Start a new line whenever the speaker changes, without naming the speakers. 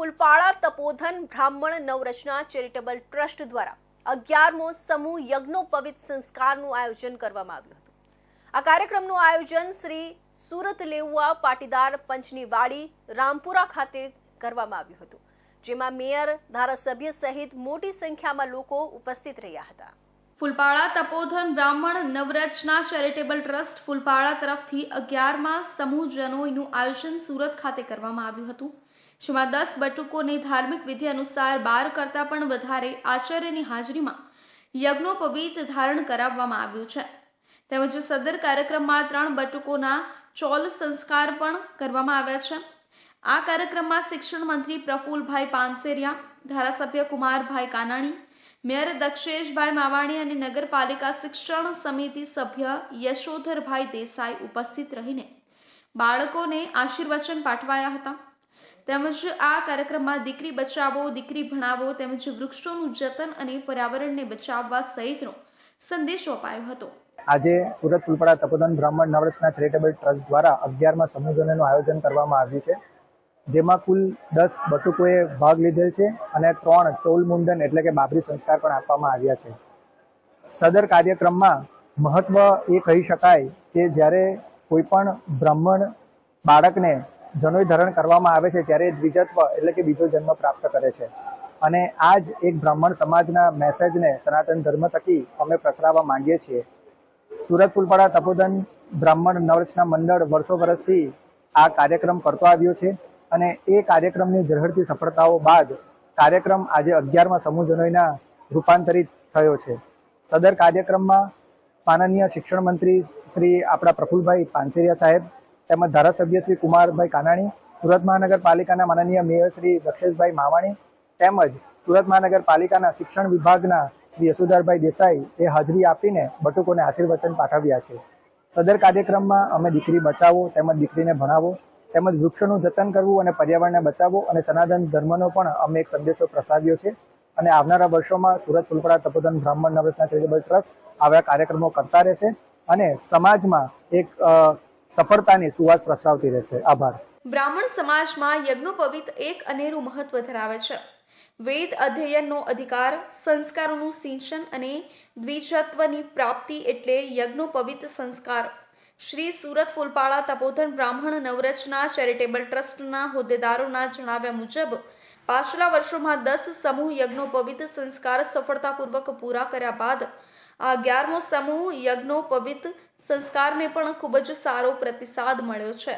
ફૂલપાળા, તપોધન, બ્રાહ્મણ નવરચના charitable trust દ્વારા અગિયારમો સમૂહ યજ્ઞોપવિત સંસ્કારનું આયોજન કરવામાં આવ્યું હતું. આ કાર્યક્રમનું આયોજન શ્રી સુરત લેઉવા પાટીદાર પંચની વાડી રામપુરા ખાતે કરવામાં આવ્યું હતું, જેમાં મેયર, ધારાસભ્ય સહિત મોટી સંખ્યામાં લોકો ઉપસ્થિત રહ્યા હતા.
ફૂલપાળા, તપોધન, બ્રાહ્મણ નવરચના ચેરિટેબલ ટ્રસ્ટ ફૂલપાળા તરફથી અગિયારમાં સમૂહ જનોઈનું આયોજન સુરત ખાતે કરવામાં આવ્યું હતું. જેમાં દસ બટુકોને ધાર્મિક વિધિ અનુસાર બાર કરતાં પણ વધારે આચાર્યની હાજરીમાં યજ્ઞોપવીત ધારણ કરાવવામાં આવ્યું છે. તેમજ સદર કાર્યક્રમમાં ત્રણ બટુકોના ચોલ સંસ્કાર પણ કરવામાં આવ્યા છે. આ કાર્યક્રમમાં શિક્ષણ મંત્રી પ્રફુલભાઈ પાનસેરિયા, ધારાસભ્ય કુમારભાઈ કાનાણી, મેયર દક્ષેશભાઈ માવાણી અને નગરપાલિકા શિક્ષણ સમિતિ સભ્ય યશોધરભાઈ દેસાઈ ઉપસ્થિત રહીને બાળકોને આશીર્વચન પાઠવાયા હતા. તેમજ આ કાર્યક્રમમાં દીકરી બચાવો, દીકરી ભણાવો તેમજ વૃક્ષોનું જતન અને પર્યાવરણને બચાવવા સહિતનો સંદેશો અપાયો હતો.
આજે સુરત ફૂલપડા તપોધન બ્રાહ્મણ નવરચના ચેરિટેબલ ટ્રસ્ટ દ્વારા અગિયારમાં સમૂહજનોનું આયોજન કરવામાં આવ્યું છે, જેમાં કુલ દસ બટુકોએ ભાગ લીધેલ છે અને ત્રણ ચૌલ મુંડન એટલે કે બાબરી સંસ્કાર પણ આપવામાં આવ્યા છે. સદર કાર્યક્રમમાં મહત્વ એ કહી શકાય કે જ્યારે કોઈ પણ બ્રાહ્મણ બાળકને જનોઈ ધરણ કરવામાં આવે છે ત્યારે દ્વિજત્વ એટલે કે બીજો જન્મ પ્રાપ્ત કરે છે. અને આ જ એક બ્રાહ્મણ સમાજના મેસેજને સનાતન ધર્મ થકી અમે પ્રસરાવવા માંગીએ છીએ. સુરત ફૂલપાડા તપોધન બ્રાહ્મણ નવરચના મંડળ વર્ષો વર્ષથી આ કાર્યક્રમ કરતો આવ્યો છે અને એ કાર્યક્રમની ઝળહળતી સફળતાઓ બાદ કાર્યક્રમ આજે અગિયારમાં સમૂહ જનોઈના રૂપાંતરિત થયો છે. સદર કાર્યક્રમમાં માનનીય શિક્ષણ મંત્રી શ્રી આપણા પ્રફુલભાઈ પાનસેરિયા સાહેબ તેમજ ધારાસભ્ય શ્રી કુમારભાઈ કાનાણી, સુરત મહાનગરપાલિકાના માનનીય મેયર શ્રી દક્ષેશભાઈ માવાણી તેમજ સુરત મહાનગરપાલિકાના શિક્ષણ વિભાગના શ્રી યશોધરભાઈ દેસાઈ એ હાજરી આપીને બટુકોને આશીર્વચન પાઠવ્યા છે. સદર કાર્યક્રમમાં અમે દીકરી બચાવો, તેમજ દીકરીને ભણાવો, તેમજ વૃક્ષોનું જતન કરવું અને પર્યાવરણને બચાવવો અને સનાતન ધર્મનો પણ અમે એક સંદેશો પ્રસાવ્યો છે. અને આવનારા વર્ષોમાં સુરત ફૂલપડા તપોધન બ્રાહ્મણ નવરત્ના ચેરિટેબલ ટ્રસ્ટ આવા કાર્યક્રમો કરતા રહેશે અને સમાજમાં એક સફળતાની સુવાસ પ્રસરાવતી રહેશે. આભાર.
બ્રાહ્મણ સમાજમાં યજ્ઞોપવિત એક અનેરું મહત્વ ધરાવે છે. વેદ અધ્યયનનો અધિકાર, સંસ્કારોનું સિંચન અને દ્વિજત્વની પ્રાપ્તિ એટલે યજ્ઞોપવિત સંસ્કાર. શ્રી સુરત ફૂલપાળા તપોધન બ્રાહ્મણ નવરચના ચેરિટેબલ ટ્રસ્ટના હોદ્દેદારોના જણાવ્યા મુજબ, પાછલા વર્ષોમાં દસ સમૂહ યજ્ઞોપવિત સંસ્કાર સફળતાપૂર્વક પૂરા કર્યા બાદ આ અગિયારમો સમૂહ યજ્ઞોપવિત સંસ્કારને પણ ખૂબ જ સારો પ્રતિસાદ મળ્યો છે.